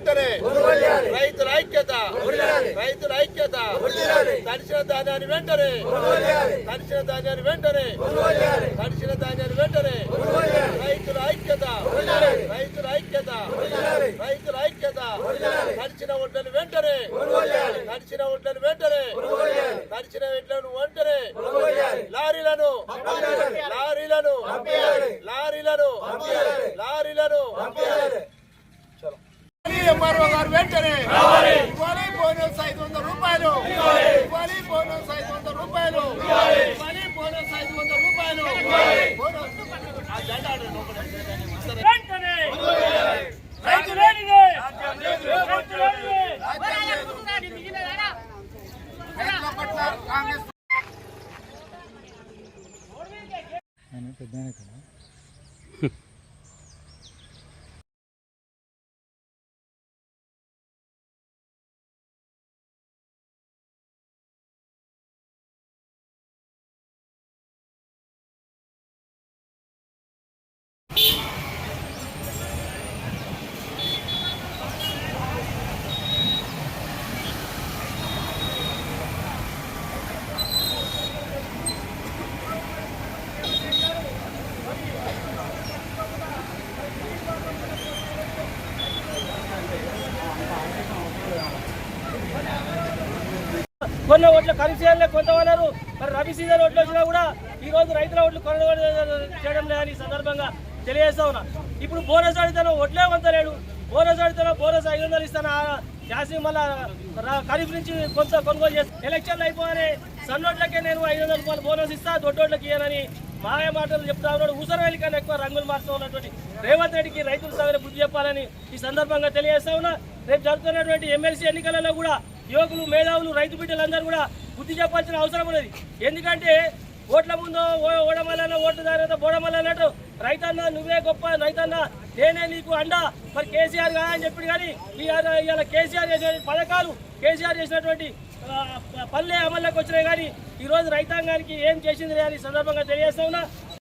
వెంటనే రైతుల ఐక్యత. రైతుల ఐక్యత. తడిసిన ధాన్యాన్ని వెంటనే. తడిసిన ధాన్యాన్ని వెంటనే. తడిసిన ధాన్యాన్ని వెంటనే. రైతుల ఐక్యత. రైతుల ఐక్యత. రైతుల ఐక్యత. తడిచిన ఒడ్లను వెంటనే. తడిచిన ఒడ్లను వెంటనే. తడిచిన ఒడ్లను వెంటనే. లారీలను. లారీలను. లారీలను. లారీలను. ఎంఆర్ఓ గారు వెంటనే ఇవ్వాలి బోనస్ ఐదు వందల రూపాయలు. ఇవ్వాలి. బోనస్ ఐదు వందల రూపాయలు. ఇవ్వాలి. బోనస్ ఐదు వందల రూపాయలు. వెంటనే. రైతు లేనిదే రైతు లేనిదే పట్ల కొన్న ఓట్లు ఖరీఫ్ కొంతమన్నారు మరి రబీ సీజన్ ఓట్లు వచ్చినా కూడా ఈ రోజు రైతుల ఓట్లు కొనుగోలు చేయడం లేదని ఈ సందర్భంగా తెలియజేస్తా ఉన్నా. ఇప్పుడు బోనస్ అడిగితే ఒట్లే వంతలేడు బోనస్ అడిగితే బోనస్ ఐదు వందలు ఇస్తాను? జాసి మళ్ళా ఖరీఫ్ నుంచి కొంత కొనుగోలు చేస్తాను ఎలక్షన్లు అయిపోగానే సన్నోట్లకే నేను ఐదు వందల రూపాయలు బోనస్ ఇస్తా దొడ్డోట్లకి ఇయ్యనని మాయ మాటలు చెప్తా ఉన్నాడు. ఉసరవేలి కన్నా ఎక్కువ రంగులు మార్చుతూ ఉన్నటువంటి రేవంత్ రెడ్డికి రైతుల సగర బుద్ధి చెప్పాలని ఈ సందర్భంగా తెలియజేస్తా ఉన్నా. రేపు జరుగుతున్నటువంటి ఎమ్మెల్సీ ఎన్నికలలో కూడా యువకులు మేధావులు రైతు బిడ్డలందరూ కూడా బుద్ధి చెప్పాల్సిన అవసరం ఉన్నది. ఎందుకంటే ఓట్ల ముందు ఓ- ఓడమల్లన్న ఓట్లు తర్వాత బోడమల్లన్నట్టు రైతన్న నువ్వే గొప్ప రైతన్న నేనే నీకు అండ మరి కేసీఆర్గా అని చెప్పి కానీ ఇవాళ కేసీఆర్ చేసిన పథకాలు కేసీఆర్ చేసినటువంటి పల్లె అమల్లోకి వచ్చినాయి కానీ ఈ రోజు రైతాంగానికి ఏం చేసింది అని సందర్భంగా తెలియజేస్తా ఉన్నా.